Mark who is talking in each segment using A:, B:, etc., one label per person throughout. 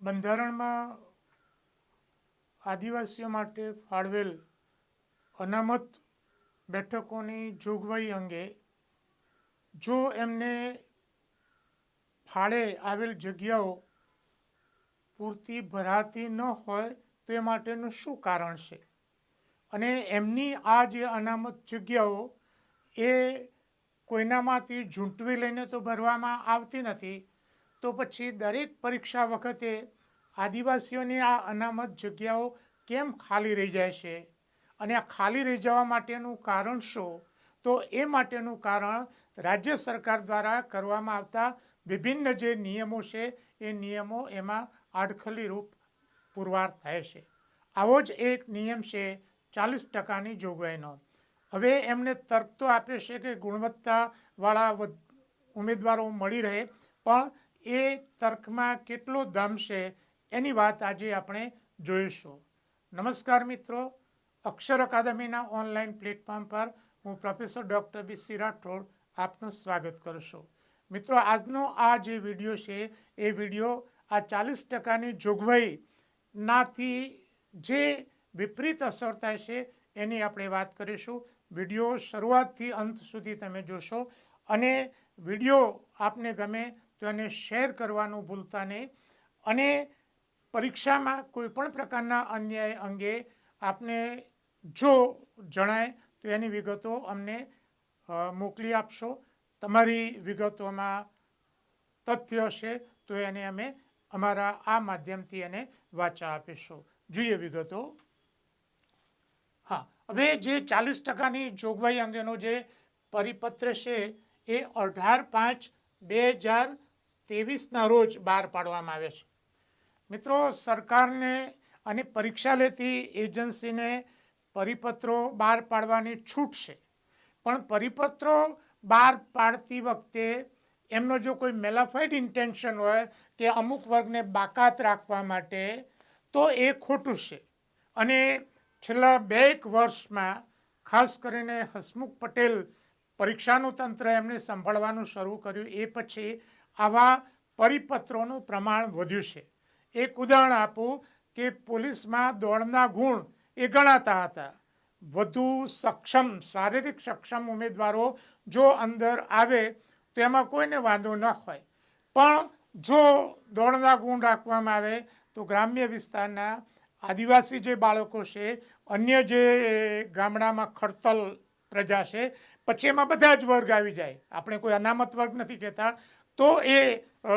A: બંધારણમાં આદિવાસીઓ માટે ફાળવેલ અનામત બેઠકોની જોગવાઈ અંગે જો એમને ફાળે આવેલ જગ્યાઓ પૂરતી ભરાતી ન હોય તો એ માટેનું શું કારણ છે? અને એમની આ જે અનામત જગ્યાઓ એ કોઈનામાંથી ઝૂંટવી લઈને તો ભરવામાં આવતી નથી તો પછી દરેક પરીક્ષા વખતે આદિવાસીઓની આ અનામત જગ્યાઓ કેમ ખાલી રહી જાય છે? અને આ ખાલી રહી જવા માટેનું કારણ શું? તો એ માટેનું કારણ રાજ્ય સરકાર દ્વારા કરવામાં આવતા વિભિન્ન જે નિયમો છે, એ નિયમો એમાં આડખલી રૂપ પુરવાર થાય છે. આવો જ એક નિયમ છે, ચાલીસ ટકાની જોગવાઈનો. હવે એમને તર્ક તો આપે છે કે ગુણવત્તાવાળા ઉમેદવારો મળી રહે, પણ એ તર્કમાં કેટલો દમ છે એની વાત આજે આપણે જોઈશું. નમસ્કાર મિત્રો, અક્ષર અકાદમીના ઓનલાઈન પ્લેટફોર્મ પર હું professor doctor B. C. Rathod આપનું સ્વાગત કરું છું. મિત્રો, આજનો આ જે વીડિયો છે, એ વીડિયો આ ચાલીસ ટકાની જોગવાઈનાથી જે વિપરીત અસર થાય છે, એની આપણે વાત કરીશું. વીડિયો શરૂઆતથી અંત સુધી તમે જોશો. અને વીડિયો આપને ગમે તો એને શેર કરવાનું ભૂલતા નહીં અને પરીક્ષામાં કોઈ પણ પ્રકારના અન્યાય અંગે આપને જો જણાય તો એની વિગતો અમને મોકલી આપશો. તમારી વિગતોમાં તથ્ય છે તો એને અમે અમારા આ માધ્યમથી એને વાંચા આપીશું. જોઈએ વિગતો. હા, હવે જે ચાલીસ ટકાની જોગવાઈ અંગેનો જે પરિપત્ર છે એ અઢાર પાંચ બે હજાર ત્રેવીસના રોજ બહાર પાડવામાં આવે છે. મિત્રો, સરકારને અને પરીક્ષા લેતી એજન્સીને પરિપત્રો બહાર પાડવાની છૂટ છે. પણ પરિપત્રો બહાર પાડતી વખતે એમનો જો કોઈ મેલાફાઈડ ઇન્ટેન્શન હોય કે અમુક વર્ગને બાકાત રાખવા માટે, તો એ ખોટું છે. અને છેલ્લા બે એક વર્ષમાં ખાસ કરીને હસમુખ પટેલ પરીક્ષાનું તંત્ર એમને સંભાળવાનું શરૂ કર્યું. એ પછી આવા પરિપત્રોનું પ્રમાણ વધ્યું છે. એક ઉદાહરણ આપું કે પોલીસમાં દોડના ગુણ એ ગણાતા હતા. વધુ સક્ષમ, શારીરિક સક્ષમ ઉમેદવારો જો અંદર આવે, તો એમાં કોઈને વાંધો ન હોય. પણ જો દોડના ગુણ રાખવામાં આવે, તો ગ્રામ્ય વિસ્તારના આદિવાસી જે બાળકો છે, અન્ય જે ગામડામાં ખડતલ પ્રજા છે, પછી એમાં બધા જ વર્ગ આવી જાય. આપણે કોઈ અનામત વર્ગ નથી કહેતા. તો એ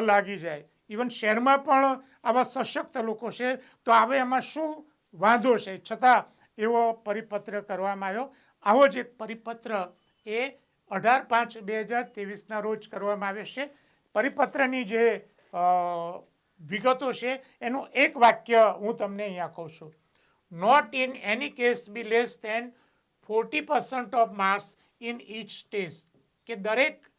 A: લાગી જાય. ઇવન શહેરમાં પણ આવા સશક્ત લોકો છે, તો હવે એમાં શું વાંધો છે? છતાં એવો પરિપત્ર કરવામાં આવ્યો. આવો જ એક પરિપત્ર એ અઢાર પાંચ બે હજાર ત્રેવીસના રોજ કરવામાં આવે છે. પરિપત્રની જે વિગતો છે, એનું એક વાક્ય હું તમને અહીંયા કહું છું. Not in any case be less than forty percent of marks in each stage કે દરેક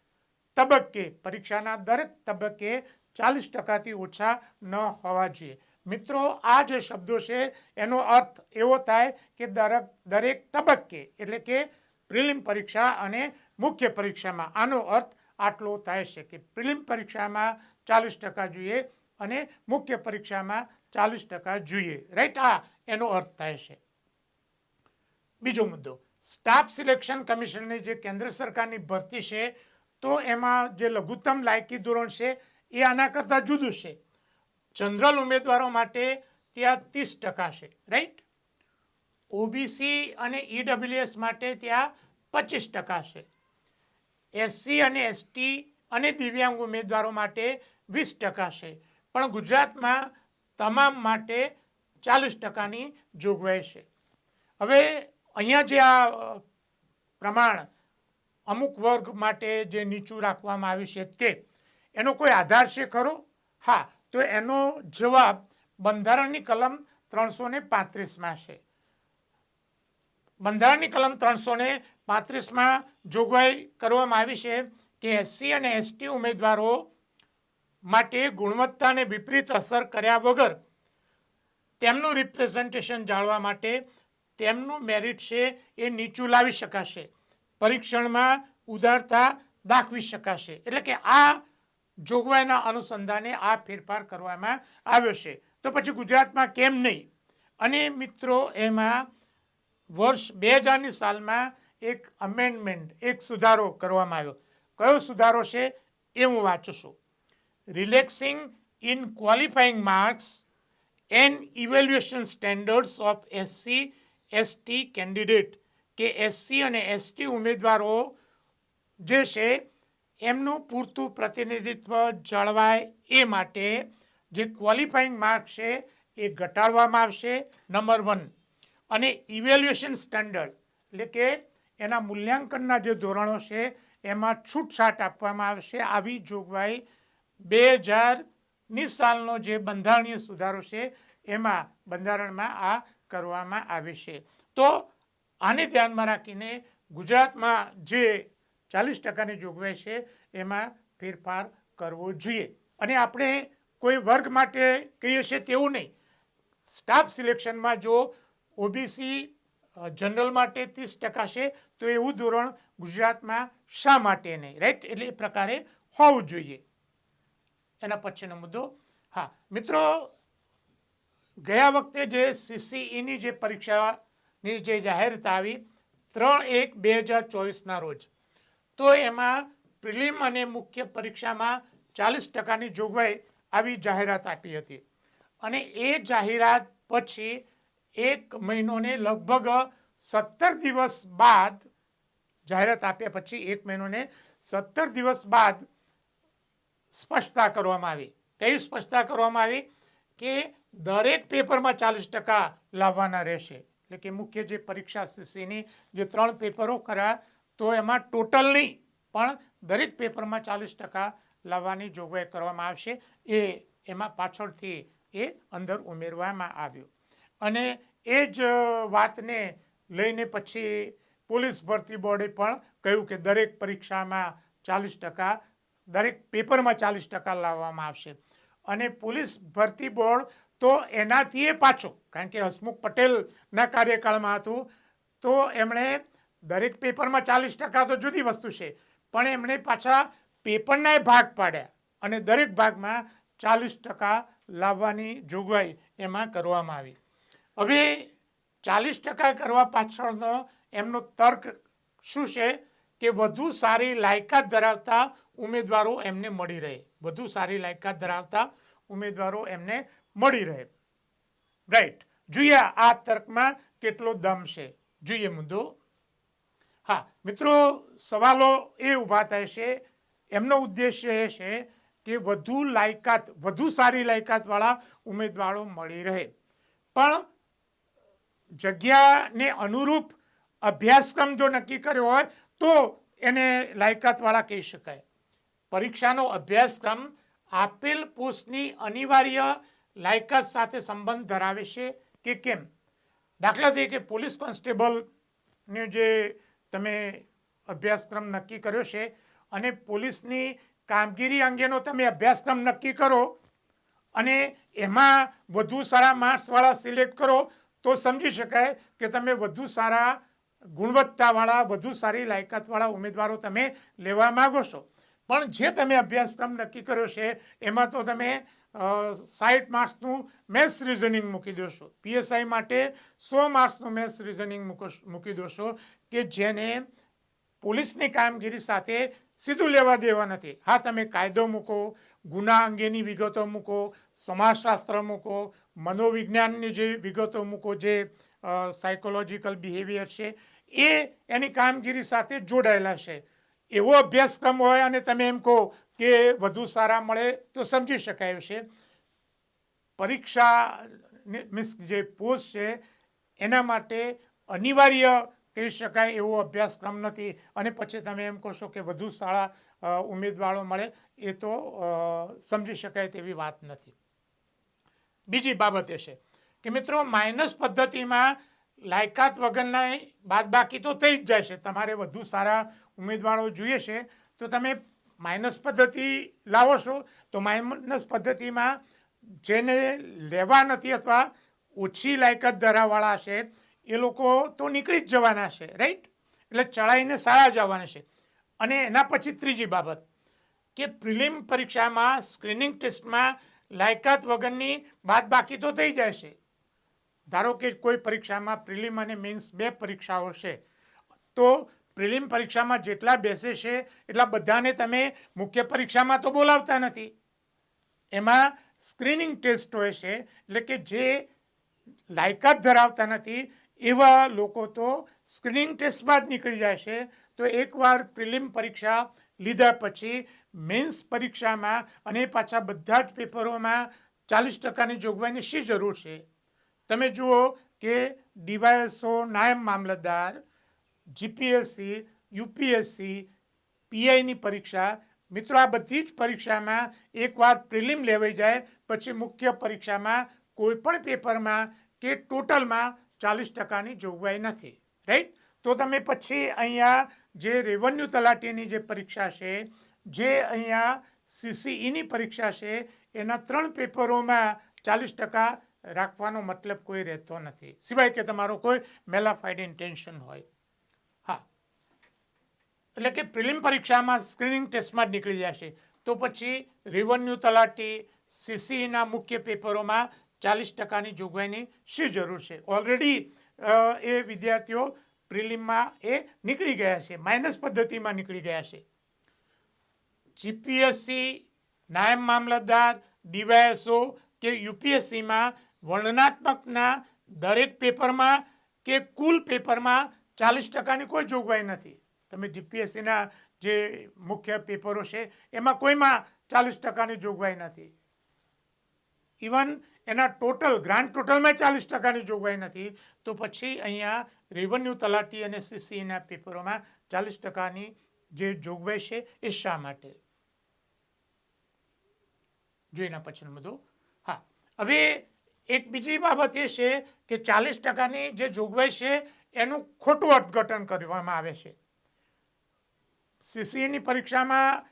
A: તબક્કે પરીક્ષાના દરેક તબક્કે ચાલીસ ટકાથી ઓછા ન હોવા જોઈએ. મિત્રો, આ જે શબ્દો છે, એનો અર્થ એવો થાય કે દરેક દરેક તબક્કે, એટલે કે પ્રિલિમ પરીક્ષા અને મુખ્ય પરીક્ષામાં, આનો અર્થ આટલો થાય છે કે પ્રિલિમ પરીક્ષામાં ચાલીસ ટકા જોઈએ અને મુખ્ય પરીક્ષામાં ચાલીસ ટકા જોઈએ. રાઈટ આ એનો અર્થ થાય છે. બીજો મુદ્દો, સ્ટાફ સિલેક્શન કમિશનની જે કેન્દ્ર સરકારની ભરતી છે તો એમાં જે લઘુત્તમ લાયકી ધોરણ છે, એ આના કરતાં જુદું છે. જનરલ ઉમેદવારો માટે ત્યાં ત્રીસ ટકા છે રાઈટ ઓબીસી અને ઈડબ્લ્યુએસ માટે ત્યાં પચીસ ટકા છે. એસસી અને એસટી અને દિવ્યાંગ ઉમેદવારો માટે વીસ ટકા છે. પણ ગુજરાતમાં તમામ માટે ચાલીસ ટકાની જોગવાઈ છે. હવે અહીંયા જે આ પ્રમાણ અમુક વર્ગ માટે જે નીચું રાખવામાં આવ્યું છે તે. એનો કોઈ આધાર છે ખરો? હા, તો એનો જવાબ બંધારણની કલમ ત્રણસો ને પાંત્રીસમાં છે. બંધારણની કલમ ત્રણસો ને પાંત્રીસમાં જોગવાઈ કરવામાં આવી છે કે એસસી અને એસટી ઉમેદવારો માટે ગુણવત્તાને વિપરીત અસર કર્યા વગર તેમનું રિપ્રેઝન્ટેશન જાળવા માટે તેમનું મેરિટ છે એ નીચું લાવી શકાશે. પરીક્ષણમાં ઉદારતા દાખવી શકાશે. એટલે કે આ જોગવાઈના અનુસંધાને આ ફેરફાર કરવામાં આવ્યો છે. તો પછી ગુજરાતમાં કેમ નહીં? અને મિત્રો, એમાં વર્ષ બે હજારની સાલમાં એક અમેન્ડમેન્ટ એક સુધારો કરવામાં આવ્યો. કયો સુધારો છે એ હું વાંચું છું. Relaxing in qualifying marks and evaluation standards of SC ST candidate કે એસસી અને એસટી ઉમેદવારો જે છે, એમનું પૂરતું પ્રતિનિધિત્વ જળવાય એ માટે જે ક્વોલિફાઈંગ માર્ક છે એ ઘટાડવામાં આવશે નંબર વન અને ઇવેલ્યુએશન સ્ટાન્ડર્ડ એટલે કે એના મૂલ્યાંકનના જે ધોરણો છે, એમાં છૂટછાટ આપવામાં આવશે. આવી જોગવાઈ બે હજારની સાલનો જે બંધારણીય સુધારો છે, એમાં બંધારણમાં આ કરવામાં આવે છે. તો આને ધ્યાનમાં રાખીને ગુજરાતમાં જે ચાલીસ ટકાની જોગવાઈ છે, એમાં ફેરફાર કરવો જોઈએ. અને આપણે કોઈ વર્ગ માટે કહીએ છીએ તેવું નહીં. સ્ટાફ સિલેક્શનમાં જો ઓબીસી જનરલ માટે ત્રીસ ટકા છે, તો એવું ધોરણ ગુજરાતમાં શા માટે નહીં? રાઈટ? એટલે એ પ્રકારે હોવું જોઈએ. એના પછીનો મુદ્દો. હા, મિત્રો, ગયા વખતે જે સીસીઈની જે પરીક્ષાની જે જાહેરાત આવી ત્રણ એક બે હજાર ચોવીસના રોજ. તો એમાં પ્રિલિમ અને મુખ્ય પરીક્ષામાં ચાલીસ ટકાની જોગવાઈ આવી જાહેરાત આપી હતી. અને એ જાહેરાત પછી એક મહિનોને લગભગ સત્તર દિવસ બાદ જાહેરાત આપ્યા પછી એક મહિનોને સત્તર દિવસ બાદ સ્પષ્ટતા કરવામાં આવી. કઈ સ્પષ્ટતા કરવામાં આવી? કે દરેક પેપરમાં ચાલીસ ટકા લાવવાના રહેશે. એટલે કે મુખ્ય જે પરીક્ષા સીસીની જે ત્રણ પેપરો કર્યા, તો એમાં ટોટલ નહીં પણ દરેક પેપરમાં ચાલીસ ટકા લાવવાની જોગવાઈ કરવામાં આવશે. એ એમાં પાછળથી એ અંદર ઉમેરવામાં આવ્યું. અને એ જ વાતને લઈને પછી પોલીસ ભરતી બોર્ડે પણ કહ્યું કે દરેક પરીક્ષામાં ચાલીસ ટકા, દરેક પેપરમાં ચાલીસ ટકા લાવવામાં આવશે. અને પોલીસ ભરતી બોર્ડ તો એનાથી એ પાછું, કારણ કે હસમુખ પટેલના કાર્યકાળમાં હતું, તો એમણે દરેક પેપરમાં ચાલીસ ટકા તો જુદી વસ્તુ છે, પણ એમણે પાછા પેપરના ભાગ પાડ્યા અને દરેક ભાગમાં ચાલીસ ટકા લાવવાની જોગવાઈ એમાં કરવામાં આવી. હવે ચાલીસ ટકા કરવા પાછળનો એમનો તર્ક શું છે કે વધુ સારી લાયકાત ધરાવતા ઉમેદવારો એમને મળી રહે. વધુ સારી લાયકાત ધરાવતા ઉમેદવારો એમને મળી રહે. રાઈટ જોઈએ આ તર્કમાં કેટલો દમ છે. જોઈએ મુદ્દો. હા, મિત્રો, સવાલો એ ઊભા થાય છે. એમનો ઉદ્દેશ્ય એ છે કે વધુ લાયકાત, વધુ સારી લાયકાતવાળા ઉમેદવારો મળી રહે. પણ જગ્યાને અનુરૂપ અભ્યાસક્રમ જો નક્કી કર્યો હોય, તો એને લાયકાતવાળા કહી શકાય. પરીક્ષાનો અભ્યાસક્રમ આપેલ પોસ્ટની અનિવાર્ય લાયકાત સાથે સંબંધ ધરાવે છે કે કેમ? દાખલા તરીકે પોલીસ કોન્સ્ટેબલને જે તમે અભ્યાસક્રમ નક્કી કર્યો છે અને પોલીસની કામગીરી અંગેનો તમે અભ્યાસક્રમ નક્કી કરો અને એમાં વધુ સારા માર્ક્સવાળા સિલેક્ટ કરો, તો સમજી શકાય કે તમે વધુ સારા ગુણવત્તાવાળા, વધુ સારી લાયકાતવાળા ઉમેદવારો તમે લેવા માગો છો. પણ જે તમે અભ્યાસક્રમ નક્કી કર્યો છે, એમાં તો તમે સાઠ માર્ક્સનું મેથ્સ રિઝનિંગ મૂકી દોશો. પીએસઆઈ માટે સો માર્ક્સનું મેથ્સ રિઝનિંગ મૂકી દોશો કે જેને પોલીસની કામગીરી સાથે સીધું લેવા દેવા નથી. હા, તમે કાયદો મૂકો, ગુના અંગેની વિગતો મૂકો, સમાજશાસ્ત્ર મૂકો, મનોવિજ્ઞાનની જે વિગતો મૂકો, જે સાયકોલોજીકલ બિહેવિયર છે, એ એની કામગીરી સાથે જોડાયેલા છે. એવો અભ્યાસક્રમ હોય અને તમે એમ કહો કે વધુ સારા મળે તો સમજી શકાય છે. પરીક્ષા મીન્સ જે પોસ્ટ છે, એના માટે અનિવાર્ય કહી શકાય એવો અભ્યાસક્રમ નથી. અને પછી તમે એમ કહો કે વધુ સારા ઉમેદવારો મળે, એ તો સમજી શકાય તેવી વાત નથી. બીજી બાબત એ છે કે મિત્રો માઇનસ પદ્ધતિમાં લાયકાત વગરના બાદબાકી તો થઈ જ જાય છે. તમારે વધુ સારા ઉમેદવારો જોઈએ છે, તો તમે માઇનસ પદ્ધતિ લાવો છો, તો માઇનસ પદ્ધતિમાં જેને લેવા નથી અથવા ઓછી લાયકાત ધરાવવાળા છે, એ લોકો તો નીકળી જ જવાના છે રાઈટ એટલે ચડાઈને સારા જવાના છે. અને એના પછી ત્રીજી બાબત, કે પ્રિલિમ પરીક્ષામાં સ્ક્રીનિંગ ટેસ્ટમાં લાયકાત વગરની બાદ બાકી તો થઈ જાય છે. ધારો કે કોઈ પરીક્ષામાં પ્રિલિમ અને મેન્સ બે પરીક્ષાઓ છે, તો પ્રિલિમ પરીક્ષામાં જેટલા બેસે છે, એટલા બધાને તમે મુખ્ય પરીક્ષામાં તો બોલાવતા નથી. એમાં સ્ક્રીનિંગ ટેસ્ટ હોય છે, એટલે કે જે લાયકાત ધરાવતા નથી, એવા લોકો તો સ્ક્રીનિંગ ટેસ્ટમાં જ નીકળી જાય છે. તો એકવાર પ્રિલિમ પરીક્ષા લીધા પછી મેન્સ પરીક્ષામાં અને પાછા બધા જ પેપરોમાં ચાલીસ ટકાની જોગવાઈની શી જરૂર છે? તમે જુઓ કે ડીવાયએસઓ નાયબ મામલતદાર જીપીએસસી યુપીએસસી પીઆઈની પરીક્ષા. મિત્રો, આ બધી જ પરીક્ષામાં એકવાર પ્રિલિમ લેવાઈ જાય, પછી મુખ્ય પરીક્ષામાં કોઈ પણ પેપરમાં કે ટોટલમાં ચાલીસ ટકાની જોગવાઈ નથી. રાઈટ તો તમે પછી અહીંયા જે રેવન્યુ તલાટીની જે પરીક્ષા છે, જે અહીંયા સીસીઈની પરીક્ષા છે, એના ત્રણ પેપરોમાં ચાલીસ ટકા રાખવાનો મતલબ કોઈ રહેતો નથી. સિવાય કે તમારો કોઈ મેલાફાઇડ ઇન્ટેન્શન હોય. એટલે કે પ્રિલિમ પરીક્ષામાં સ્ક્રીનિંગ ટેસ્ટમાં જ નીકળી જશે. તો પછી રેવન્યુ તલાટી સીસીઈના મુખ્ય પેપરોમાં ચાલીસ ટકાની જોગવાઈની શી જરૂર છે? ઓલરેડી એ વિદ્યાર્થીઓ પ્રિલિમમાં એ નીકળી ગયા છે. માઇનસ પદ્ધતિમાં નીકળી ગયા છે. જીપીએસસી નાયબ મામલતદાર ડીવાયએસઓ કે યુપીએસસીમાં વર્ણનાત્મકના દરેક પેપરમાં કે કુલ પેપરમાં ચાલીસ ટકાની કોઈ જોગવાઈ નથી. તમે જીપીએસસીના જે મુખ્ય પેપરો છે, એમાં કોઈમાં ચાલીસ ટકાની જોગવાઈ નથી. ઇવન એના ટોટલ ગ્રાન્ડ ટોટલમાં ચાલીસ ટકાની જોગવાઈ નથી, તો પછી અહીંયા રેવન્યુ તલાટી અને સીસીના પેપરોમાં ચાલીસ ટકાની જે જોગવાઈ છે, એ શા માટે? જોઈના પછીનો બધું હા. હવે એક બીજી બાબત એ છે કે ચાલીસ ટકાની જે જોગવાઈ છે, એનું ખોટું અર્થઘટન કરવામાં આવે છે. સીસીની પરીક્ષામાં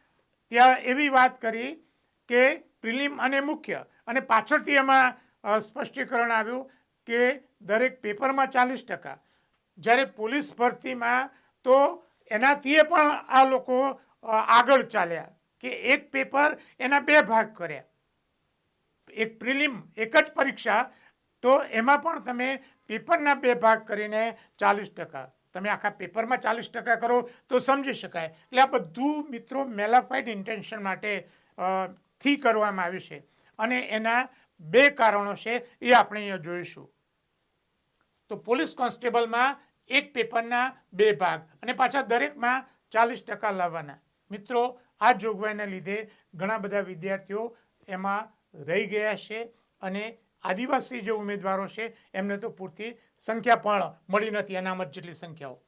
A: ત્યાં એવી વાત કરી કે પ્રિલિમ અને મુખ્ય, અને પાછળથી એમાં સ્પષ્ટીકરણ આવ્યું કે દરેક પેપરમાં ચાલીસ ટકા. જ્યારે પોલીસ ભરતીમાં તો એનાથી પણ આ લોકો આગળ ચાલ્યા કે એક પેપર એના બે ભાગ કર્યા. એક પ્રિલિમ, એક જ પરીક્ષા, તો એમાં પણ તમે પેપરના બે ભાગ કરીને ચાલીસ ટકા. તમે આખા પેપરમાં ચાલીસ ટકા કરો તો સમજી શકાય. એટલે આ બધું મિત્રો મેલાફાઇડ ઇન્ટેન્શન માટે થી કરવામાં આવ્યું છે. અને એના બે કારણો છે એ આપણે અહીંયા જોઈશું. તો પોલીસ કોન્સ્ટેબલમાં એક પેપરના બે ભાગ અને પાછા દરેકમાં ચાલીસ ટકા લાવવાના. મિત્રો, આ જોગવાઈના લીધે ઘણા બધા વિદ્યાર્થીઓ એમાં રહી ગયા છે અને આદિવાસી જે ઉમેદવારો છે, એમને તો પૂરતી સંખ્યા પણ મળી નથી, અનામત જેટલી સંખ્યાઓ.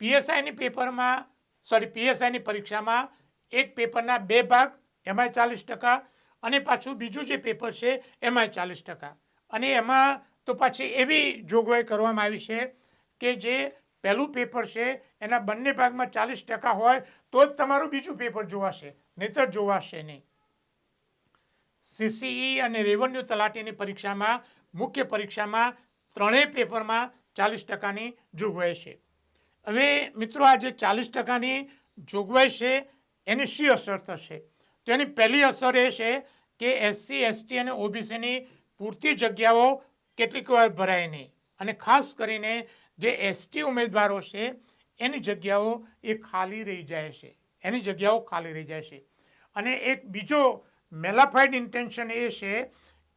A: પીએસઆઈની પેપરમાં સોરી પીએસઆઈની પરીક્ષામાં એક પેપરના બે ભાગ, એમાંય ચાલીસ ટકા અને પાછું બીજું જે પેપર છે, એમાંય ચાલીસ ટકા. અને એમાં તો પાછી એવી જોગવાઈ કરવામાં આવી છે કે જે પહેલું પેપર છે, એના બંને ભાગમાં ચાલીસ ટકા હોય, તો જ તમારું બીજું પેપર જોવાશે, નહીતર જોવાશે નહીં. સીસીઈ અને રેવન્યુ તલાટીની પરીક્ષામાં, મુખ્ય પરીક્ષામાં ત્રણેય પેપરમાં ચાલીસ ટકાની જોગવાઈ છે. હવે મિત્રો, આ જે ચાલીસ ટકાની જોગવાઈ છે, એની શી અસર થશે? તો એની પહેલી અસર એ છે કે એસસી, એસટી અને ઓબીસીની પૂરતી જગ્યાઓ કેટલીક વાર ભરાય નહીં. અને ખાસ કરીને જે એસટી ઉમેદવારો છે, એની જગ્યાઓ એ ખાલી રહી જાય છે. એની જગ્યાઓ ખાલી રહી જાય છે. અને એક બીજો મેલાફાઇડ ઇન્ટેન્શન એ છે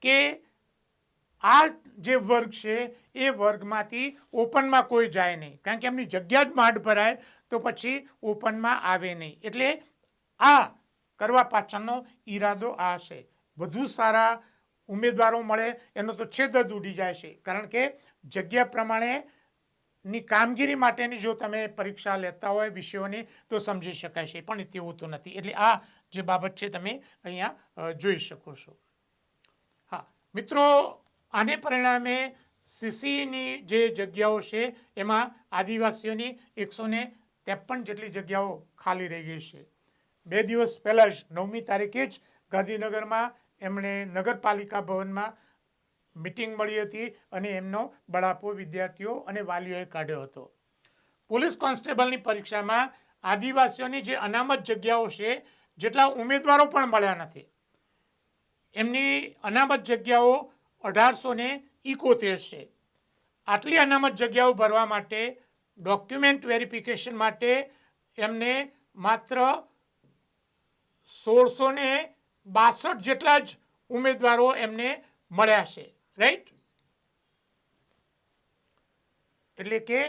A: કે આ જે વર્ગ છે એ વર્ગમાંથી ઓપનમાં કોઈ જાય નહીં. કારણ કે એમની જગ્યા જ માંડ ભરાય તો પછી ઓપનમાં આવે નહીં. એટલે આ કરવા પાછળનો ઈરાદો આ છે. વધુ સારા ઉમેદવારો મળે એનો તો છેદ જ ઉડી જાય છે. કારણ કે જગ્યા પ્રમાણે ની કામગીરી માટેની જો તમે પરીક્ષા લેતા હોય વિષયોની તો સમજી શકાય છે, પણ તેવું તો નથી. એટલે આ જે બાબત છે તમે અહીંયા જોઈ શકો છો. હા, મિત્રો, આને પરિણામે સીસીની જે જગ્યાઓ છે, એમાં આદિવાસીઓની એકસો ને ત્રેપન જેટલી જગ્યાઓ ખાલી રહી ગઈ છે. બે દિવસ પહેલાં જ, નવમી તારીખે જ ગાંધીનગરમાં એમણે નગરપાલિકા ભવનમાં મિટિંગ મળી હતી અને એમનો બળાપો વિદ્યાર્થીઓ અને વાલીઓએ કાઢ્યો હતો. પોલીસ કોન્સ્ટેબલની પરીક્ષામાં આદિવાસીઓની જે અનામત જગ્યાઓ છે જેટલા ઉમેદવારો પણ મળ્યા નથી. એમની અનામત જગ્યાઓ અઢારસો ને ઇકોતેર છે. આટલી અનામત જગ્યાઓ ભરવા માટે ડોક્યુમેન્ટ વેરિફિકેશન માટે એમને માત્ર સોળસો ને બાસઠ જેટલા જ ઉમેદવારો એમને મળ્યા છે. રાઈટ એટલે કે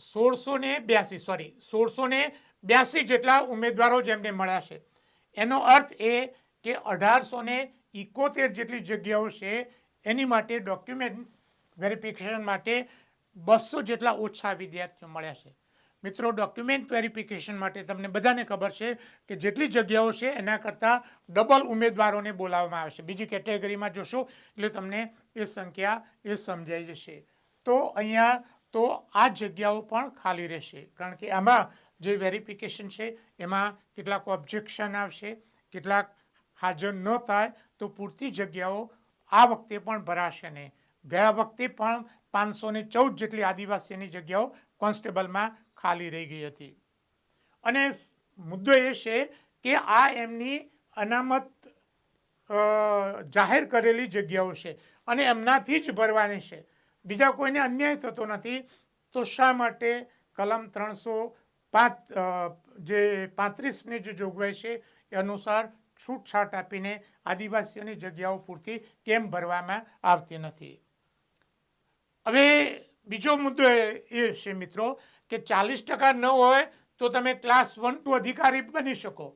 A: સોળસો ને બ્યાસી સોરી સોળસો ને બ્યાસી જેટલા ઉમેદવારો જેમને મળ્યા છે. એનો અર્થ એ કે અઢારસો ને ઇકોતેર જેટલી જગ્યાઓ છે, એની માટે ડોક્યુમેન્ટ વેરિફિકેશન માટે બસો જેટલા ઓછા વિદ્યાર્થીઓ મળ્યા છે. મિત્રો ડોક્યુમેન્ટ વેરિફિકેશન માટે તમને બધાને ખબર છે કે જેટલી જગ્યાઓ છે, એના કરતાં ડબલ ઉમેદવારોને બોલાવવામાં આવે છે. બીજી કેટેગરીમાં જોશો, એટલે તમને એ સંખ્યા એ સમજાઈ જશે. તો અહીંયા તો આ જગ્યાઓ પણ ખાલી રહેશે, કારણ કે આમાં જે વેરિફિકેશન છે, એમાં કેટલાક ઓબ્જેક્શન આવશે, કેટલાક હાજર ન થાય તો પૂરતી જગ્યાઓ આ વખતે પણ ભરાશે નહીં. ગયા વખતે પણ પાંચસો ને ચૌદ જેટલી આદિવાસીની જગ્યાઓ કોન્સ્ટેબલમાં ખાલી રહી ગઈ હતી. અને મુદ્દો એ છે કે આ એમની અનામત જાહેર કરેલી જગ્યાઓ છે અને એમનાથી જ ભરવાની છે. બીજા કોઈને અન્યાય થતો નથી તો શા માટે કલમ ત્રણસો પાંચ જે પાંત્રીસની જે જોગવાઈ છે, એ અનુસાર છૂટછાટ આપીને આદિવાસીઓની જગ્યાઓ પૂરતી કેમ ભરવામાં આવતી નથી. હવે બીજો મુદ્દો એ છે મિત્રો કે ચાલીસ ટકા ન હોય તો તમે ક્લાસ વન ટુ અધિકારી બની શકો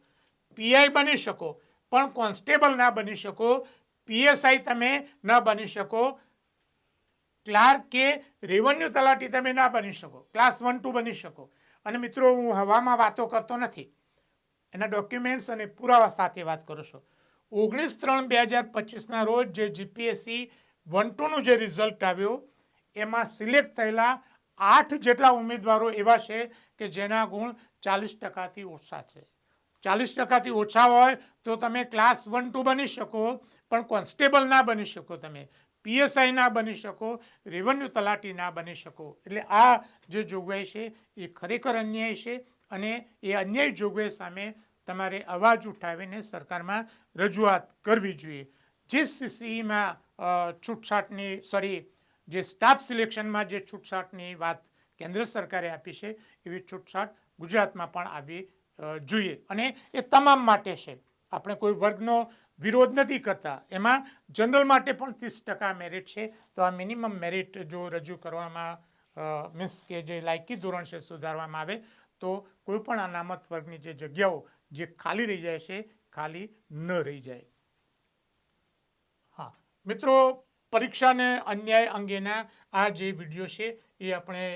A: પીઆઈ બની શકો, પણ કોન્સ્ટેબલ ના બની શકો પીએસઆઈ તમે ન બની શકો, ક્લાર્ક કે રેવન્યુ તલાટી તમે ના બની શકો, ક્લાસ વન ટુ બની શકો. અને મિત્રો, હું હવામાં વાતો કરતો નથી. એના ડોક્યુમેન્ટ્સ અને પુરાવા સાથે વાત કરું છું. ઓગણીસ ત્રણ બે હજાર પચીસના રોજ જે જીપીએસસી વન ટુનું જે રિઝલ્ટ આવ્યું, એમાં સિલેક્ટ થયેલા આઠ જેટલા ઉમેદવારો એવા છે કે જેના ગુણ ચાલીસ ટકાથી ઓછા છે. ચાલીસ ટકાથી ઓછા હોય તો તમે ક્લાસ વન ટુ બની શકો, પણ કોન્સ્ટેબલ ના બની શકો તમે. પીએસઆઈ ના બની શકો રેવન્યુ તલાટી ના બની શકો. એટલે આ જે જોગવાઈ છે એ ખરેખર અન્યાય છે અને એ અન્યાય જોગવાઈ સામે તમારે અવાજ ઉઠાવીને સરકારમાં રજૂઆત કરવી જોઈએ. જે સીસીઈમાં છૂટછાટની સોરી જે સ્ટાફ સિલેક્શનમાં જે છૂટછાટની વાત કેન્દ્ર સરકારે આપી છે, એવી છૂટછાટ ગુજરાતમાં પણ આવી જોઈએ. અને એ તમામ માટે છે. આપણે કોઈ વર્ગનો વિરોધ નથી કરતા. એમાં જનરલ માટે પણ ત્રીસ ટકા મેરિટ છે. તો આ મિનિમમ મેરિટ જો રજૂ કરવામાં મીન્સ કે જે લાયકી ધોરણ છે સુધારવામાં આવે, તો કોઈ પણ અનામત વર્ગની જે જગ્યાઓ જે ખાલી રહી જાય છે, ખાલી ન રહી જાય. હા. મિત્રો પરીક્ષાને અન્યાય અંગેના આ જે વીડિયો છે એ આપણે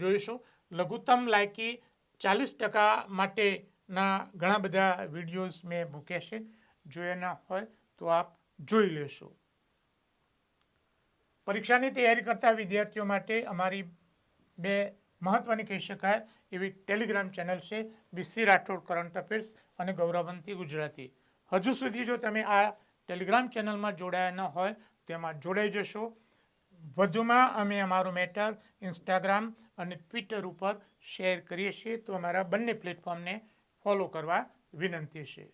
A: જોઈશું. લઘુત્તમ લાયકી ચાલીસ ટકા માટેના ઘણા બધા વિડીયોઝ મેં મૂક્યા છે. જો ના હોય તો આપ જોઈ લેશો. પરીક્ષાની તૈયારી કરતા વિદ્યાર્થીઓ માટે અમારી બે મહત્વની કહી શકાય એવી ટેલિગ્રામ ચેનલ છે, બીસી રાઠોડ કરંટ અફેર્સ અને ગૌરવંતી ગુજરાતી. હજુ સુધી જો તમે આ ટેલિગ્રામ ચેનલમાં જોડાયા ન હોય તેમાં જોડાઈ જશો. વધુમાં અમે અમારું મેટર ઇન્સ્ટાગ્રામ અને ટ્વિટર ઉપર શેર કરીએ છીએ, તો અમારા બંને પ્લેટફોર્મને ફોલો કરવા વિનંતી છે.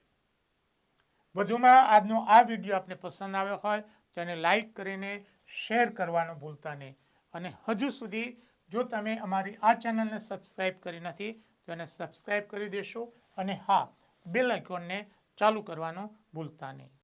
A: વધુમાં આજનો આ વીડિયો આપને પસંદ આવ્યો હોય તો એને લાઈક કરીને શેર કરવાનું ભૂલતા નહીં. અને હજુ સુધી જો તમે અમારી આ ચેનલને સબસ્ક્રાઈબ કરી નથી, તો એને સબસ્ક્રાઈબ કરી દેશો અને હા, બેલ આઇકોનને ચાલુ કરવાનું ભૂલતા નહીં.